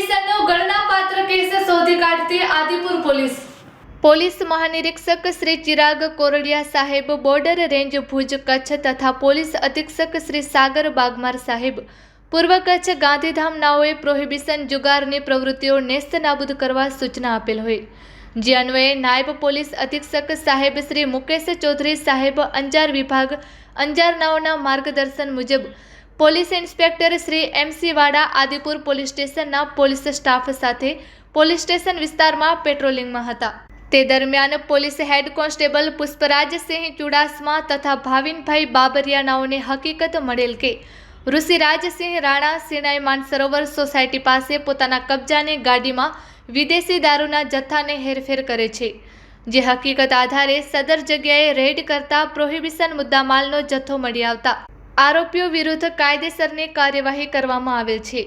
કિશનનો ગણનાપાત્ર case શોધી કાઢતી Adipur police. Police મહાનિરીક્ષક શ્રી ચિરાગ કોરડિયા સાહેબ, બોર્ડર રેન્જ ભુજ કચ્છ તથા પોલીસ અધિક્ષક શ્રી સાગર બાગમાર સાહેબ, પૂર્વ કચ્છ ગાંધીધામનાઓએ પ્રોહિબિશન જુગારની પ્રવૃત્તિઓ નેસ્ત નાબૂદ કરવા સૂચના આપેલ હોય. જે અન્વયે નાયબ પોલીસ અધિક્ષક સાહેબ શ્રી મુકેશ ચૌધરી સાહેબ અંજાર વિભાગ અંજાર અંજારનાઓના માર્ગદર્શન મુજબ police inspector Shri MC Vada Adipur police સ્ટેશનના પોલીસ સ્ટાફ સાથે પોલીસ સ્ટેશન વિસ્તારમાં પેટ્રોલિંગમાં હતા. તે દરમિયાન police head constable Pushprajsinh Chudasama તથા ભાવિનભાઈ બાબરિયાનાઓને હકીકત મળેલ કે ઋષિરાજસિંહ રાણા સિનાઈ માનસરોવર સોસાયટી પાસે પોતાના કબજાની ગાડીમાં વિદેશી દારૂના જથ્થાને હેરફેર કરે છે, જે હકીકત આધારે સદર જગ્યાએ રેડ કરતા પ્રોહિબિશન મુદ્દામાલનો જથ્થો મળી આવતા આરોપીઓ વિરુદ્ધ કાયદેસરની કાર્યવાહી કરવામાં આવેલ છે.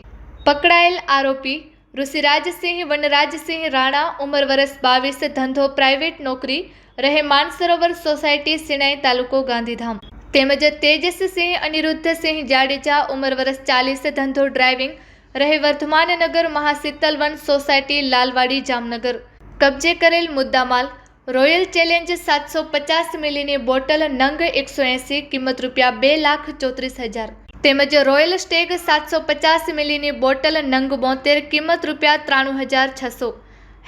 પકડાયેલ આરોપી ઋષિરાજસિંહ, વનરાજસિંહ રાણા, ઉંમર વર્ષ બાવીસ, ધંધો, પ્રાઇવેટ નોકરી, રહે માનસરોવર સોસાયટી, સિણાઈ તાલુકો ગાંધીધામ. તેમજ તેજસસિંહ અનિરુદ્ધસિંહ જાડેજા, ઉંમર વર્ષ ચાલીસ, ધંધો, ડ્રાઇવિંગ, રહે વર્ધમાનનગર મહાશીતલવન સોસાયટી, લાલવાડી, જામનગર. કબજે કરેલ મુદ્દામાલ રોયલ ચેલેન્જ સાતસો પચાસ મિલીની બોટલ નંગ એકસો એંસી, કિંમત રૂપિયા બે લાખ ચોત્રીસ હજાર. તેમજ રોયલ સ્ટેગ સાતસો પચાસ મિલીની બોટલ નંગ બોતેર, કિંમત રૂપિયા ત્રાણું હજાર છસો.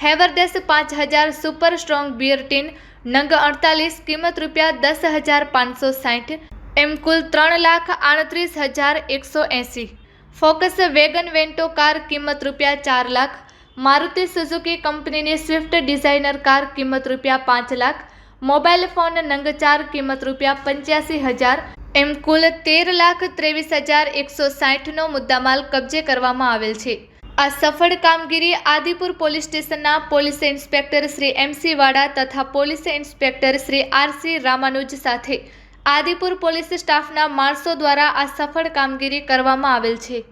હેવરડેસ પાંચ હજાર સુપર સ્ટ્રોંગ બિયર ટીન, નંગ અડતાલીસ, કિંમત રૂપિયા દસ હજાર પાંચસો સાઠ. એમ કુલ ત્રણ લાખ આડત્રીસ હજાર એકસો એંસી. ફોકસ વેગન વેન્ટો કાર, કિંમત રૂપિયા ચાર લાખ. મારુતિ સુઝુકી કંપનીની સ્વિફ્ટ ડિઝાઇનર કાર કિંમત રૂપિયા પાંચ લાખ, મોબાઈલ ફોન નંગ ચાર કિંમત રૂપિયા પંચ્યાસી હજાર, એમ કુલ તેર લાખ ત્રેવીસ હજાર એકસો સાઠનો મુદ્દામાલ કબજે કરવામાં આવેલ છે. આ સફળ કામગીરી આદિપુર પોલીસ સ્ટેશનના police inspector Shri MC Vada તથા police inspector Shri RC Ramanuj સાથે આદિપુર પોલીસ સ્ટાફના માણસો દ્વારા આ સફળ કામગીરી કરવામાં આવેલ છે.